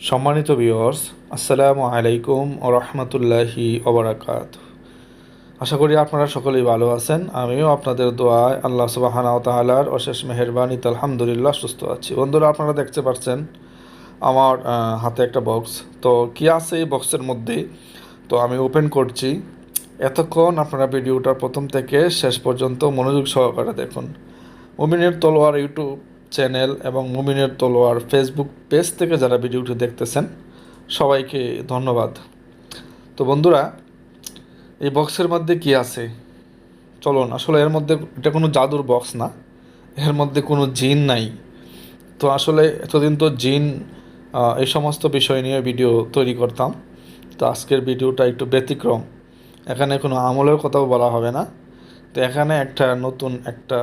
সম্মানিত ভিউয়ার্স আসসালামু আলাইকুম ও রহমতুল্লাহি ওবরাকাত আশা করি আপনারা সকলেই ভালো আছেন। আমিও আপনাদের দোয়ায় আল্লাহ সুবাহানা তালার অশেষ মেহরবানিতে আলহামদুলিল্লাহ সুস্থ আছি। বন্ধুরা, আপনারা দেখতে পাচ্ছেন আমার হাতে একটা বক্স তো কী আছে এই বক্সের মধ্যে? তো আমি ওপেন করছি। এতক্ষণ আপনারা ভিডিওটা প্রথম থেকে শেষ পর্যন্ত মনোযোগ সহকারে দেখুন। মুমিনের তলোয়ার ইউটিউব চ্যানেল এবং মুমিনের তলোয়ার ফেসবুক পেজ থেকে যারা ভিডিওটি দেখতেছেন, সবাইকে ধন্যবাদ। তো বন্ধুরা, এই বক্সের মধ্যে কি আছে? চলুন, আসলে এর মধ্যে এটা কোনো জাদুর বক্স না, এর মধ্যে কোনো জিন নাই। তো আসলে এতদিন তো জিন এই সমস্ত বিষয় নিয়ে ভিডিও তৈরি করতাম, তো আজকের ভিডিওটা একটু ব্যতিক্রম। এখানে কোনো আমলের কথাও বলা হবে না। তো এখানে একটা নতুন একটা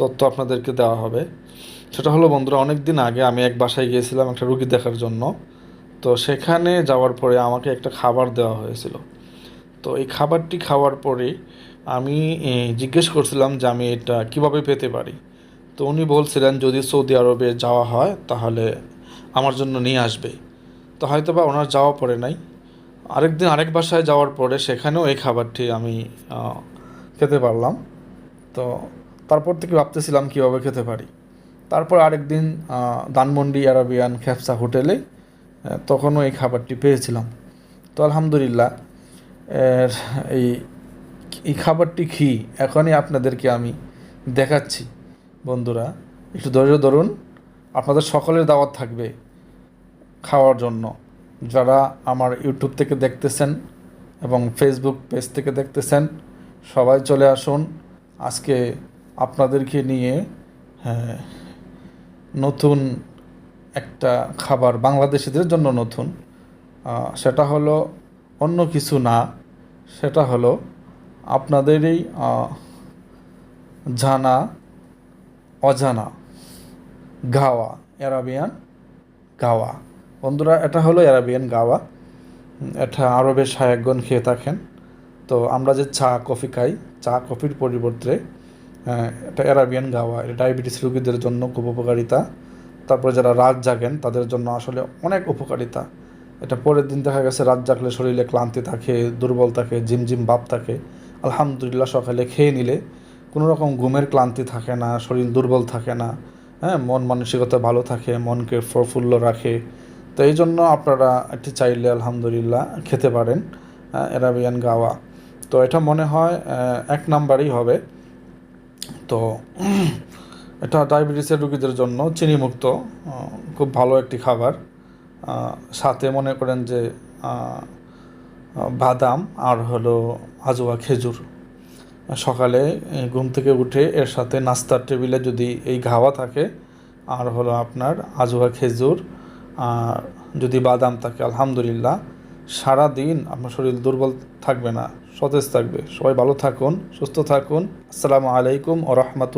তথ্য আপনাদেরকে দেওয়া হবে। সেটা হলো, বন্ধুরা অনেক দিন আগে আমি এক বাসায় গিয়েছিলাম একটা রুগী দেখার জন্য। তো সেখানে যাওয়ার পরে আমাকে একটা খাবার দেওয়া হয়েছিল। তো এই খাবারটি খাওয়ার পরে আমি জিজ্ঞেস করছিলাম যে আমি এটা কীভাবে পেতে পারি। তো উনি বলছিলেন, যদি সৌদি আরবে যাওয়া হয়, তাহলে আমার জন্য নিয়ে আসবে। তো হয়তো বা ওনার যাওয়া পড়ে নাই। আরেকদিন আরেক বাসায় যাওয়ার পরে সেখানেও এই খাবারটি আমি খেতে পারলাম। তো তারপর থেকে ভাবতেছিলাম কীভাবে খেতে পারি। তারপর আরেকদিন আহ, ধানমন্ডি আরাবিয়ান খ্যাপসা হোটেলে তখনও এই খাবারটি পেয়েছিলাম। তো আলহামদুলিল্লাহ এর এই এই খাবারটি কি এখনই আপনাদেরকে আমি দেখাচ্ছি। বন্ধুরা একটু ধৈর্য ধরুন আপনাদের সকলের দাওয়াত থাকবে খাওয়ার জন্য। যারা আমার ইউটিউব থেকে দেখতেছেন এবং ফেসবুক পেজ থেকে দেখতেছেন সবাই চলে আসুন। আজকে আপনাদেরকে নিয়ে হ্যাঁ, নতুন একটা খাবার বাংলাদেশিদের জন্য নতুন সেটা হলো অন্য কিছু না সেটা হলো আপনাদেরই জানা অজানা গাওয়া অ্যারাবিয়ান গাওয়া। বন্ধুরা এটা হলো অ্যারাবিয়ান গাওয়া। এটা আরবের শায়কগণ খেয়ে থাকেন। তো আমরা যে চা কফি খাই চা কফির পরিবর্তে এটা অ্যারাবিয়ান গাওয়া, এটা ডায়াবেটিস রোগীদের জন্য খুব উপকারিতা। তারপরে যারা রাত জাগেন, তাদের জন্য আসলে অনেক উপকারিতা। এটা পরের দিন দেখা গেছে, রাত জাগলে শরীরে ক্লান্তি থাকে, দুর্বল থাকে, ঝিমঝিম ভাব থাকে। আলহামদুলিল্লাহ সকালে খেয়ে নিলে কোনো রকম ঘুমের ক্লান্তি থাকে না, শরীর দুর্বল থাকে না হ্যাঁ মন মানসিকতা ভালো থাকে, মনকে প্রফুল্ল রাখে। তো এই জন্য আপনারা একটি চাইলে আলহামদুলিল্লাহ খেতে পারেন অ্যারাবিয়ান গাওয়া। তো এটা মনে হয় এক নাম্বারই হবে। তো এটা ডায়াবেটিসের রোগীদের জন্য চিনিমুক্ত খুব ভালো একটি খাবার। সাথে মনে করেন যে বাদাম আর হলো আজোয়া খেজুর। সকালে ঘুম থেকে উঠে এর সাথে নাস্তার টেবিলে যদি এই ঘাওয়া থাকে, আর হলো আপনার আজোয়া খেজুর, আর যদি বাদাম থাকে, আলহামদুলিল্লাহ সারা দিন আপনার শরীর দুর্বল থাকবে না, সতেজ থাকবে। সবাই ভালো থাকুন, সুস্থ থাকুন। আসসালামু আলাইকুম ও